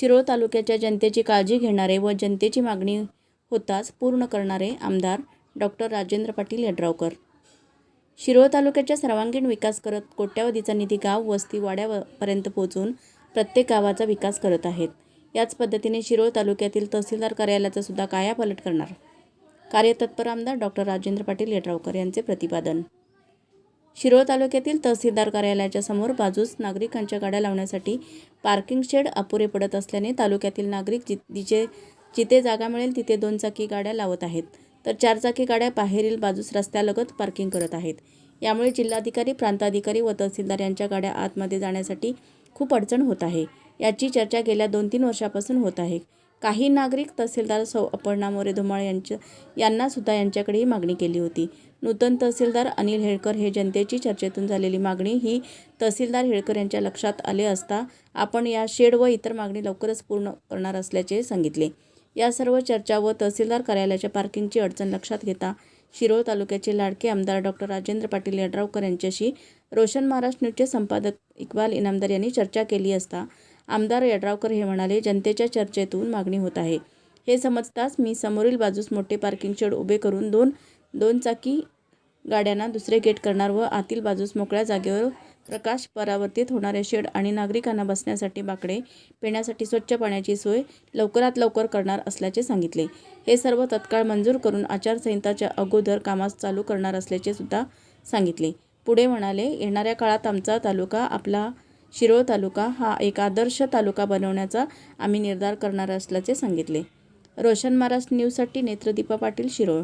शिरोळ तालुक्याच्या जनतेची काळजी घेणारे व जनतेची मागणी होताच पूर्ण करणारे आमदार डॉक्टर राजेंद्र पाटील यड्रावकर. शिरोळ तालुक्याच्या सर्वांगीण विकास करत कोट्यावधीचा निधी गाव वस्ती वाड्यापर्यंत पोहोचून प्रत्येक गावाचा विकास करत आहेत. याच पद्धतीने शिरोळ तालुक्यातील तहसीलदार कार्यालयाचा सुद्धा कायापालट करणार. कार्यतत्पर आमदार डॉक्टर राजेंद्र पाटील यड्रावकर यांचे प्रतिपादन. शिरोळ तालुक्यातील तहसीलदार कार्यालयाच्या समोर बाजूस नागरिकांच्या गाड्या लावण्यासाठी पार्किंग शेड अपुरे पडत असल्याने तालुक्यातील नागरिक जि जिचे जिथे जागा मिळेल तिथे दोन चाकी गाड्या लावत आहेत. तर चारचाकी गाड्या बाहेरील बाजूस रस्त्यालगत पार्किंग करत आहेत. यामुळे जिल्हाधिकारी प्रांताधिकारी व तहसीलदार यांच्या गाड्या आतमध्ये जाण्यासाठी खूप अडचण होत आहे. याची चर्चा गेल्या दोन तीन वर्षापासून होत आहे. काही नागरिक तहसीलदार सौ अपर्णा मोरे धुमाळ यांच्या यांनासुद्धा यांच्याकडे ही मागणी केली होती. नूतन तहसीलदार अनिल हेळकर हे जनतेची चर्चेतून झालेली मागणी. ही तहसीलदार हेळकर यांच्या लक्षात आले असता आपण या शेड व इतर मागणी लवकरच पूर्ण करणार असल्याचे सांगितले. या सर्व चर्चा व तहसीलदार कार्यालयाच्या पार्किंगची अडचण लक्षात घेता शिरोळ तालुक्याचे लाडके आमदार डॉक्टर राजेंद्र पाटील यड्रावकर यांच्याशी रोशन महाराष्ट्र न्यूजचे संपादक इक्बाल इनामदार यांनी चर्चा केली असता आमदार यड्रावकर हे म्हणाले जनतेच्या चर्चेतून मागणी होत आहे. हे समजताच मी समोरील बाजूस मोठे पार्किंग शेड उभे करून दोन दोन चाकी गाड्यांना दुसरे गेट करणार व आतील बाजूस मोकळ्या जागेवर प्रकाश परावर्तित होणारे शेड आणि नागरिकांना बसण्यासाठी बाकडे पिण्यासाठी स्वच्छ पाण्याची सोय लवकरात लवकर करणार असल्याचे सांगितले. हे सर्व तत्काळ मंजूर करून आचारसंहिताच्या अगोदर कामास चालू करणार असल्याचे सुद्धा सांगितले. पुढे म्हणाले येणाऱ्या काळात आमचा तालुका आपला शिरोळ तालुका हा एक आदर्श तालुका बनवण्याचा आम्ही निर्धार करणार असल्याचे सांगितले. रोशन महाराष्ट्र न्यूजसाठी नेत्रदीपा पाटील शिरोळ.